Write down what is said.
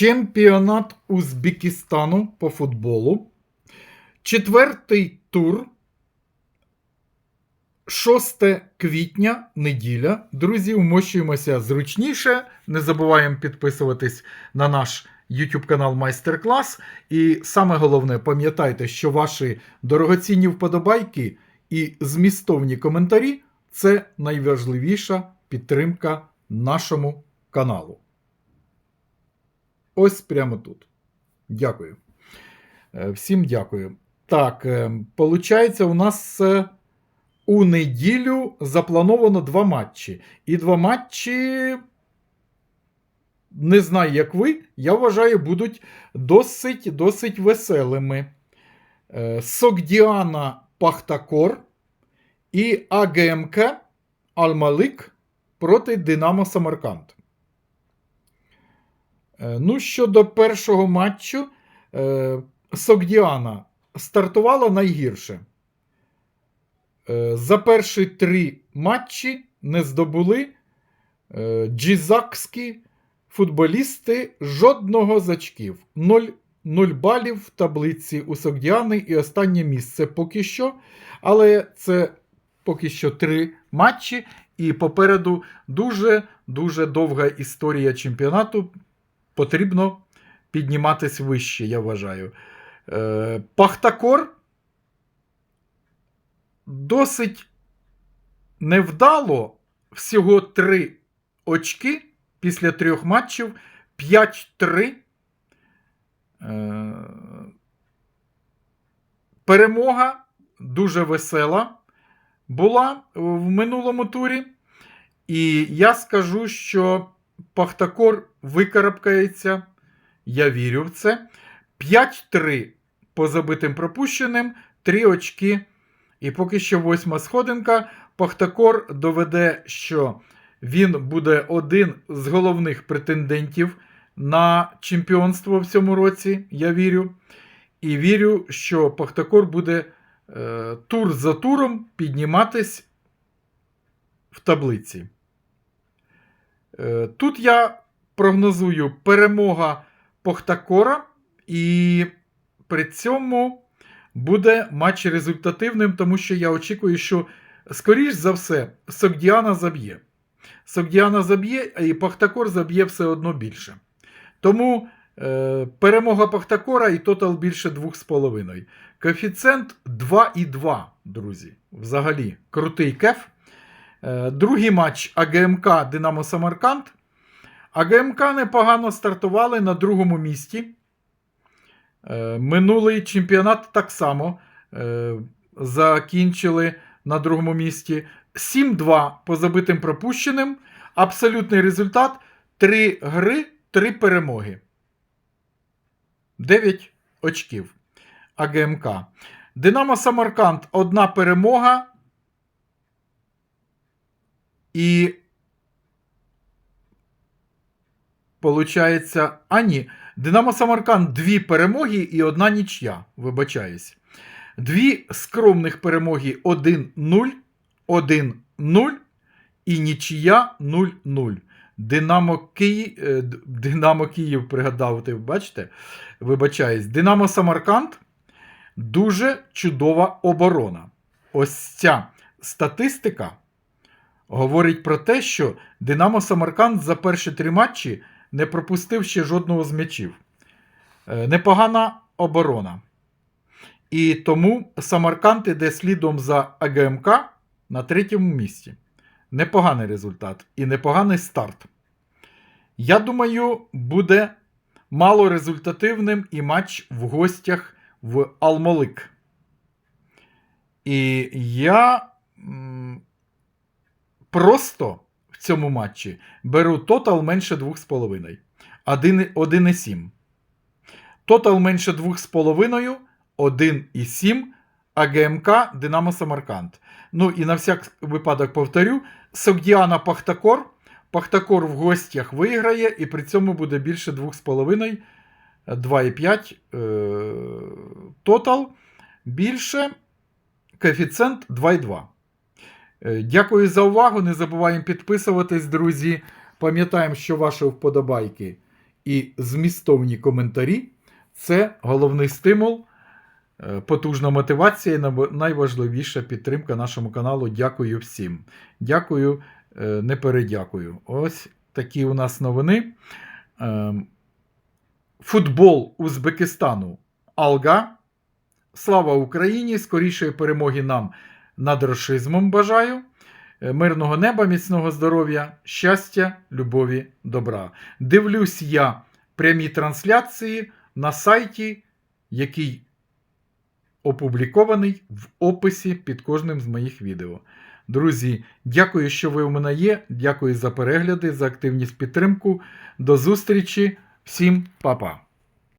Чемпіонат Узбекистану по футболу. Четвертий тур. 6 квітня, неділя. Друзі, вмощуємося зручніше. Не забуваємо підписуватись на наш YouTube канал Майстер-клас. І саме головне, пам'ятайте, що ваші дорогоцінні вподобайки і змістовні коментарі це найважливіша підтримка нашому каналу. Ось прямо тут. Дякую. Е, Всім дякую. Так, е, получається, у нас е, у неділю заплановано два матчі. І два матчі, не знаю, як ви, я вважаю, будуть досить досить веселими. Согдіана Пахтакор і АГМК Алмалик проти Динамо Самарканд. Е, Ну, щодо першого матчу, е, Согдіана стартувала найгірше. Е, За перші три матчі не здобули джізакські футболісти жодного з очків. 0, 0 балів в таблиці у Согдіани і останнє місце поки що. Але це поки що три матчі, і попереду дуже-дуже довга історія чемпіонату. Потрібно підніматись вище, я вважаю. Е, Пахтакор досить невдало всього три очки після трьох матчів 5-3. Е, Перемога дуже весела була в минулому турі. І я скажу, що Пахтакор викарабкається. Я вірю в це. 5-3 по забитим пропущеним, 3 очки. І поки що восьма сходинка. Пахтакор доведе, що він буде один з головних претендентів на чемпіонство в цьому році. Я вірю. І вірю, що Пахтакор буде е, тур за туром підніматись в таблиці. Е, тут я прогнозую перемога Пахтакора, і при цьому буде матч результативним, тому що я очікую, що, скоріш за все, Согдіана заб'є. Согдіана заб'є, і Пахтакор заб'є все одно більше. Тому е, перемога Пахтакора і тотал більше 2,5. Коефіцієнт 2,2, друзі. Взагалі, крутий кеф. Е, другий матч АГМК Динамо Самарканд. АГМК непогано стартували на другому місці. Е, Минулий чемпіонат так само е, закінчили на другому місці. 7-2 по забитим пропущеним. Абсолютний результат 3 гри, 3 перемоги. 9 очків АГМК. Динамо Самарканд одна перемога. І. Получається, а ні. Динамо Самарканд дві перемоги і одна нічия. Вибачаюсь. Дві скромних перемоги 1-0, 1-0 і нічия 0-0. Динамо Київ, е, Динамо Київ пригадав, ти бачите? Вибачаюсь. Динамо Самарканд дуже чудова оборона. Ось ця статистика говорить про те, що Динамо Самарканд за перші три матчі не пропустив ще жодного з м'ячів. Е, Непогана оборона. І тому Самарканд іде слідом за АГМК на третьому місці. Непоганий результат і непоганий старт. Я думаю, буде малорезультативним і матч в гостях в Алмолик. І я просто цьому матчі беру тотал менше 2,5. 1,7. Тотал менше 2,5, 1,7 АГМК Динамо Самарканд. Ну і на всяк випадок повторю: Согдіана Пахтакор. Пахтакор в гостях виграє, і при цьому буде більше 2,5, 2,5 е, тотал. Більше коефіцієнт 2,2. Е, Дякую за увагу. Не забуваємо підписуватись, друзі. Пам'ятаємо, що ваші вподобайки і змістовні коментарі це головний стимул, е, потужна мотивація і найважливіша підтримка нашому каналу. Дякую всім. Дякую, е, не передякую. Ось такі у нас новини. Футбол Узбекистану Алга. Слава Україні! Скорішої перемоги нам над расизмом бажаю. Е, Мирного неба, міцного здоров'я, щастя, любові, добра. Дивлюсь я прямі трансляції на сайті, який опублікований в описі під кожним з моїх відео. Друзі, дякую, що ви у мене є. Дякую за перегляди, за активність підтримку. До зустрічі. Всім па-па.